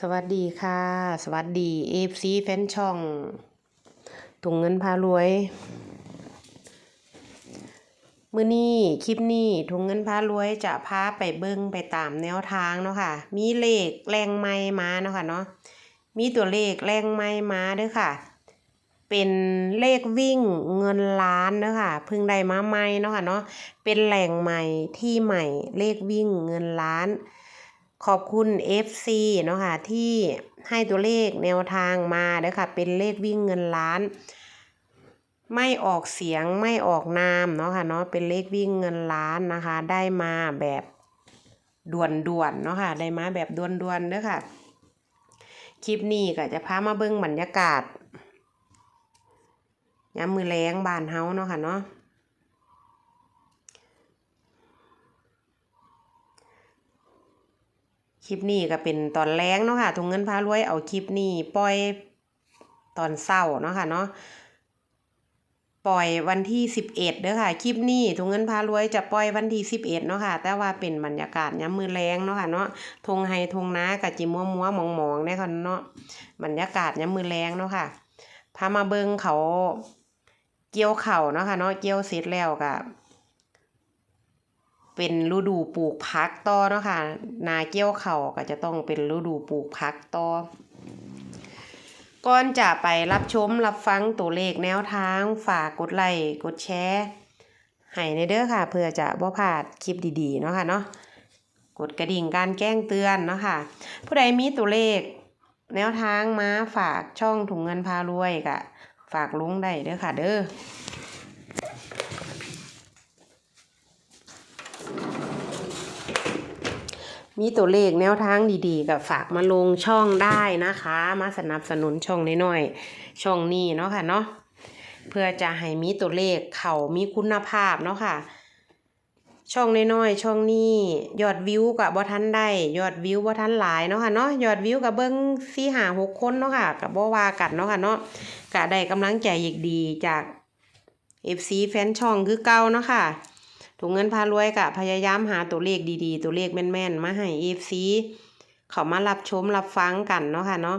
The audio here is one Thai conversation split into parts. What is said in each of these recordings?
สวัสดีค่ะ สวัสดีเอฟซีแฟนช่องถุงเงินพารวย มือนี้คลิปนี้ถุงเงินพารวยจะพาไปเบิ่งไปตามแนวทางเนาะค่ะ มีเลขแรงไม้มาเนาะค่ะเนาะมีตัวเลขแรงไม้มาด้อค่ะ เป็นเลขวิ่งเงินล้านเด้อค่ะพิ่งได้มาใหม่เนาะค่ะเนาะเป็นแหล่งใหม่ที่ใหม่เลขวิ่งเงินล้าน ขอบคุณ FC เนาะค่ะที่ให้ตัวเลขแนวทางมาเด้อค่ะ เป็นเลขวิ่งเงินล้าน ไม่ออกเสียงไม่ออกนามเนาะค่ะเนาะเป็นเลขวิ่งเงินล้านนะคะ ได้มาแบบด่วนๆเนาะค่ะ ได้มาแบบด่วนๆเด้อค่ะ คลิปนี้ก็จะพามาเบิ่งบรรยากาศยามมือแรงบานเฮาเนาะค่ะเนาะ คลิปนี้ก็เป็นตอนแรงเนาะค่ะถุงเงินพารวยเอาคลิปนี้ปล่อยตอนเศร้าเนาะค่ะเนาะปล่อยวันที่สิบเอ็ดเด้อค่ะ คลิปนี้ถุงเงินพารวยจะปล่อยวันที่สิบเอ็ดเนาะค่ะ แต่ว่าเป็นบรรยากาศยามมือแรงเนาะค่ะเนาะทงไฮทงนากะจิมัวมัวมองมองๆเนี่ยค่ะเนาะบรรยากาศยามมือแรงเนาะค่ะพามาเบิงเขาเกี่ยวเข่าเนาะค่ะเนาะเกี่ยวเสร็จแล้วก็ เป็นฤดูปลูกพักต่อเนาะค่ะนาเกี่ยวเข่าก็จะต้องเป็นฤดูปลูกพักต่อก่อนจะไปรับชมรับฟังตัวเลขแนวทางฝากกดไลค์กดแชร์ให้ในเด้อค่ะ เพื่อจะบ่พลาดคลิปดีๆเนาะค่ะเนาะกดกระดิ่งการแจ้งเตือนเนาะค่ะ ผู้ใดมีตัวเลข แนวทางมาฝากช่องถุงเงินพารวยก็ฝากลุงได้เด้อค่ะเด้อ มีตัวเลขแนวทางดีๆ กับฝากมาลงช่องได้นะคะ มาสนับสนุนช่องน้อยๆช่องนี้เนาะค่ะเนาะเพื่อจะให้มีตัวเลขเขามีคุณภาพเนาะค่ะ ช่องน้อยๆช่องนี้ยอดวิวกับบ่ทันได้ยอดวิวบ่ทันหลายเนาะค่ะเนาะยอดวิวกับเบิ้งสี่หาหกคนเนาะค่ะกับบ่ว่ากันเนาะค่ะเนาะก็ได้กำลังใจอีกดีจาก FC แฟนช่องคือเก่าเนาะค่ะ ถุงเงินพารวยกะพยายามหาตัวเลขดีๆ ตัวเลขแม่นๆ มาให้ FC เขามารับชมรับฟังกันเนาะค่ะเนาะ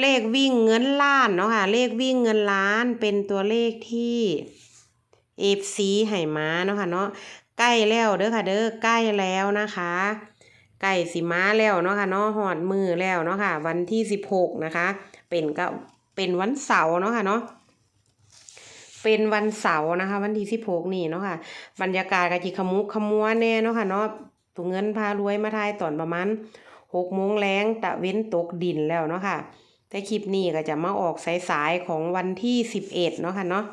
เลขวิ่งเงินล้านเนาะค่ะ เลขวิ่งเงินล้านเป็นตัวเลขที่ FC ให้มาเนาะค่ะเนาะใกล้แล้วเด้อค่ะเด้อใกล้แล้วนะคะใกล้สิมาแล้วเนาะค่ะเนาะหอดมือแล้วเนาะค่ะ วันที่สิบหกนะคะ เป็นก็เป็นวันเสาร์เนาะค่ะเนาะ เป็นวันเสาร์นะคะ วันที่สิบหกนี่เนาะค่ะ บรรยากาศกะจิขมุขมัวแน่เนาะค่ะเนาะถุงเงินพารวยมาทายตอนประมาณหกโมงแรงตะเว้นตกดินแล้วเนาะค่ะ แต่คลิปนี้ก็จะมาออกสายๆของวันที่สิบเอ็ดเนาะค่ะเนาะ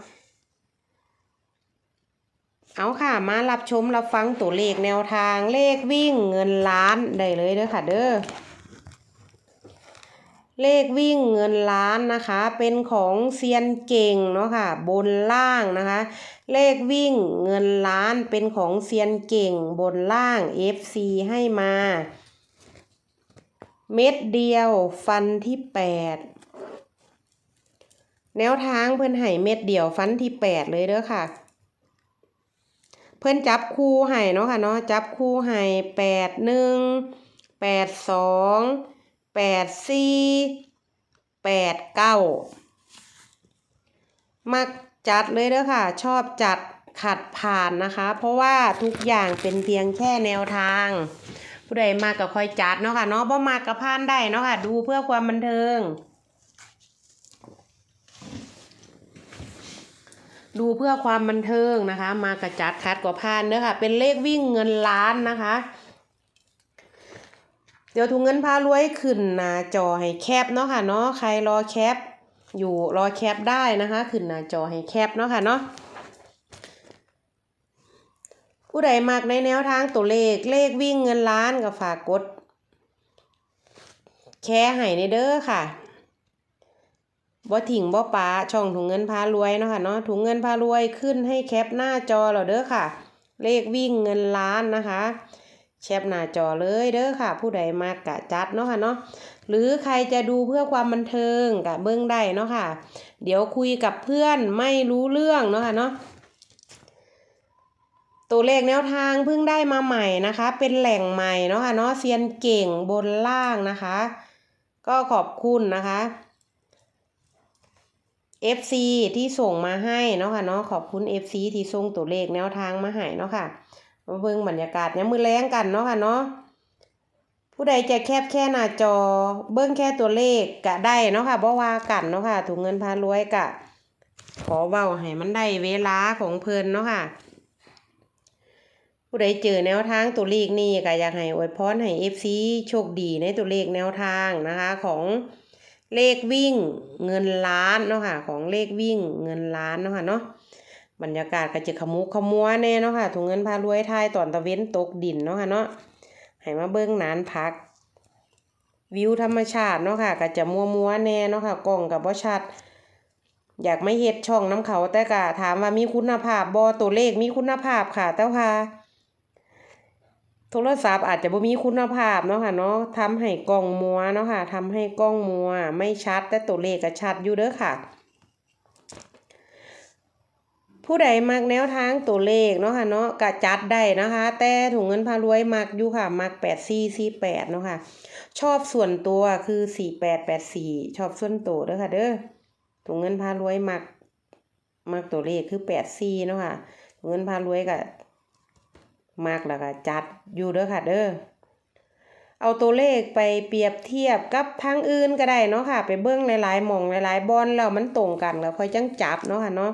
เอาค่ะ มารับชมรับฟังตัวเลขแนวทางเลขวิ่งเงินล้านได้เลยเด้อค่ะเด้อ เลขวิ่งเงินล้านนะคะ เป็นของเซียนเก่งเนาะค่ะบนล่างนะคะ เลขวิ่งเงินล้านเป็นของเซียนเก่งบนล่าง FC ให้มา เม็ดเดียวฟันที่แปดแนวทางเพื่อนให้เม็ดเดียวฟันที่แปดเลยเด้อค่ะ เพื่อนจับคู่ให้เนาะค่ะเนาะจับคู่ให้แปดหนึ่งแปดสอง แปดสี่แปดเก้ามักจัดเลยเด้อค่ะ ชอบจัดขัดผ่านนะคะ เพราะว่าทุกอย่างเป็นเพียงแค่แนวทาง ผู้ใดมาก็ค่อยจัดเนาะค่ะเนาะบ่มาก็ผ่านได้เนาะค่ะ ดูเพื่อความบันเทิง ดูเพื่อความบันเทิงนะคะ มากระจัดคัดกว่าพานเด้อค่ะ เป็นเลขวิ่งเงินล้านนะคะ เดี๋ยวถุงเงินพารวยขึ้นหน้าจอให้แคปเนาะค่ะเนาะใครรอแคป อยู่รอแคปได้นะคะ ขึ้นหน้าจอให้แคปเนาะค่ะเนาะผู้ใดมักในแนวทางตัวเลขเลขวิ่งเงินล้านก็ฝากกด แชร์ให้ในเด้อค่ะบ่ถิ่งบ่ปาช่องถุงเงินพารวยเนาะค่ะเนาะถุงเงินพารวยขึ้นให้แคปหน้าจอเราเด้อค่ะ เลขวิ่งเงินล้านนะคะ แคปหน้าจอเลยเด้อค่ะ ผู้ใดมากกะจัดเนาะค่ะเนาะหรือใครจะดูเพื่อความบันเทิงกะเบิ้งได้เนาะค่ะ เดี๋ยวคุยกับเพื่อนไม่รู้เรื่องเนาะค่ะเนาะตัวเลขแนวทางเพิ่งได้มาใหม่นะคะ เป็นแหล่งใหม่เนาะค่ะเนาะเซียนเก่งบนล่างนะคะ ก็ขอบคุณนะคะ FC ที่ส่งมาให้เนาะค่ะเนาะขอบคุณ FC ที่ส่งตัวเลขแนวทางมาให้เนาะค่ะ มาเบิ่งบรรยากาศยามมื้อแลงกันเนาะค่ะเนาะผู้ใดจะแคบแค่หน้าจอ เบิ่งแค่ตัวเลขก็ได้เนาะค่ะบ่ว่ากันเนาะค่ะถุงเงินพารวยก็ขอเว้าให้มันได้เวลาของเพิ่นเนาะค่ะ ผู้ใดเจอแนวทางตัวเลขนี่ก็อยากให้อวยพรให้ FC โชคดีในตัวเลขแนวทางนะคะของเลขวิ่งเงินล้านเนาะค่ะของเลขวิ่งเงินล้านเนาะค่ะเนาะ บรรยากาศก็จะขมุกขมัวแน่เนาะค่ะถุงเงินพารวยไทยตอนตะเว้นตกดินเนาะค่ะเนาะให้มาเบิ่งนานพัก วิวธรรมชาติเนาะค่ะก็จะมัวมัวแน่เนาะค่ะกล้องกับบ่ชัดอยากไม่เฮ็ดช่องน้ำเขาแต่ก็ถามว่ามีคุณภาพบ่ตัวเลขมีคุณภาพค่ะแต่ว่าโทรศัพท์อาจจะบ่มีคุณภาพเนาะค่ะเนาะทำให้กล้องมัวเนาะค่ะทำให้กล้องมัว ไม่ชัดแต่ตัวเลขก็ชัดอยู่เด้อค่ะ ผู้ใดมักแนวทางตัวเลขเนาะค่ะเนาะก็จัดได้นะคะ แต่ถุงเงินพารวยมักอยู่ค่ะ มัก8448เนาะค่ะ ชอบส่วนตัวคือ4884ชอบส่วนตัวเด้อค่ะ เด้อถุงเงินพารวยมัก มักตัวเลขคือ84เนาะค่ะถุงเงินพารวยก็มากแล้วก็จัดอยู่เด้อค่ะ เด้อเอาตัวเลขไปเปรียบเทียบกับทางอื่นก็ได้เนาะค่ะ ไปเบิ่งหลายๆหม่องหลายๆบอนแล้วมันตรงกันแล้วค่อยจังจับเนาะค่ะเนาะ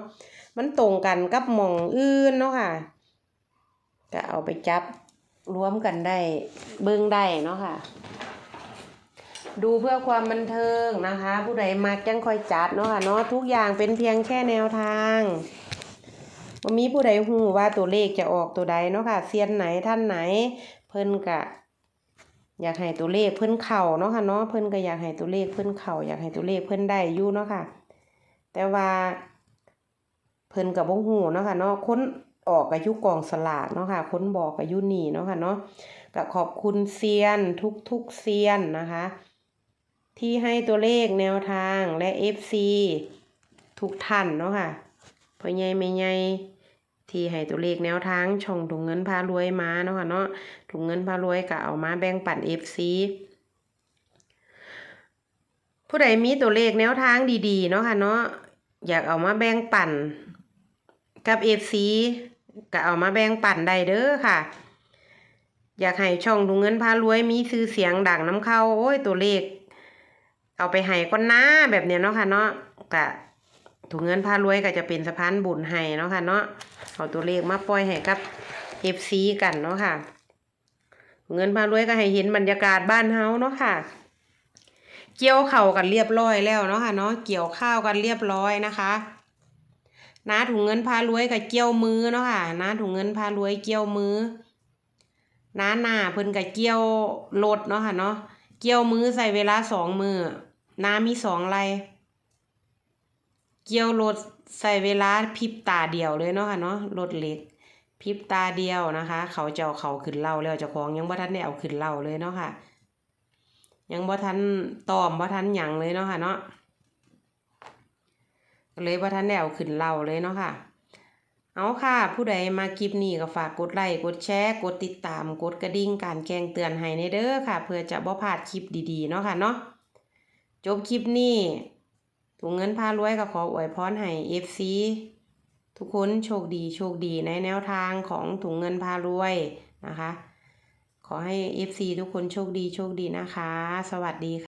มันตรงกันกับหม่องอื่นเนาะค่ะก็เอาไปจับรวมกันได้เบิ่งได้เนาะค่ะ ดูเพื่อความบันเทิงนะคะ ผู้ใดมักจังคอยจัดเนาะค่ะเนาะทุกอย่างเป็นเพียงแค่แนวทางบ่มีผู้ใดฮู้ว่าตัวเลขจะออกตัวใดเนาะค่ะเซียนไหนท่านไหน เพิ่นก็อยากให้ตัวเลขเพิ่นเข้าเนาะค่ะเนาะเพิ่นก็อยากให้ตัวเลขเพิ่นเข้าอยากให้ตัวเลขเพิ่นได้อยู่เนาะค่ะ แต่ว่า เพิ่นก็บ่ฮู้เนาะค่ะเนาะคนออกก็อยู่กองสลากเนาะค่ะคนบอกก็อยู่นี่เนาะค่ะเนาะก็ขอบคุณเซียนทุกๆเซียนนะคะ ที่ให้ตัวเลขแนวทางและ FC ทุกท่านเนาะค่ะพ่อใหญ่แม่ใหญ่ที่ให้ตัวเลขแนวทางช่องถุงเงินพารวยมาเนาะค่ะเนาะถุงเงินพารวยก็เอามาแบ่งปัน FC ผู้ใดมีตัวเลขแนวทางดีๆเนาะค่ะเนาะอยากเอามาแบ่งปัน กับ FC ก็เอามาแบ่งปันได้เด้อค่ะ อยากให้ช่องถุงเงินพารวยมีชื่อเสียงดังน้ำเข้าโอ้ยตัวเลข เอาไปให้ก้นหน้าแบบเนี้ยเนาะค่ะเนาะก็ถุงเงินพารวยก็จะเป็นสะพานบุญให้เนาะค่ะเนาะเอาตัวเลขมาปล่อยให้กับ FC กันเนาะค่ะเงินพารวยก็ให้เห็นบรรยากาศบ้านเฮาเนาะค่ะ เกี่ยวเข่ากันเรียบร้อยแล้วเนาะค่ะเนาะเกี่ยวข้าวกันเรียบร้อยนะคะ น้าถุงเงินพารวยกับเกี่ยวมือเนาะค่ะน้าถุงเงินพารวยเกี่ยวมือน้าหน้าเพิ่นกับเกี่ยวรถเนาะค่ะเนาะเกี่ยวมือใส่เวลาสองมือน้ามีสองไรเกี่ยวรถใส่เวลาพิบตาเดียวเลยเนาะค่ะเนาะรถเล็กพิบตาเดียวนะคะ เขาจะเอาเขาขึ้นเล่าแล้วเจ้าของยังบ่ทันได้เอาขึ้นเล่าเลยเนาะค่ะ ยังบ่ทันตอมบ่ทันหยังเลยเนาะค่ะเนาะ ก็เลยบ่ทันได้เอาขึ้นเล่าเลยเนาะค่ะ เอาค่ะ ผู้ใดมาคลิปนี้ก็ฝากกดไลค์กดแชร์กดติดตามกดกระดิ่งการแจ้งเตือนให้ในเด้อค่ะ เพื่อจะบ่พลาดคลิปดีๆเนาะค่ะเนาะจบคลิปนี้ถุงเงินพารวยก็ขออวยพรให้ FC ทุกคนโชคดีโชคดีในแนวทางของถุงเงินพารวยนะคะ ขอให้ FC ทุกคนโชคดีโชคดีนะคะ สวัสดีค่ะ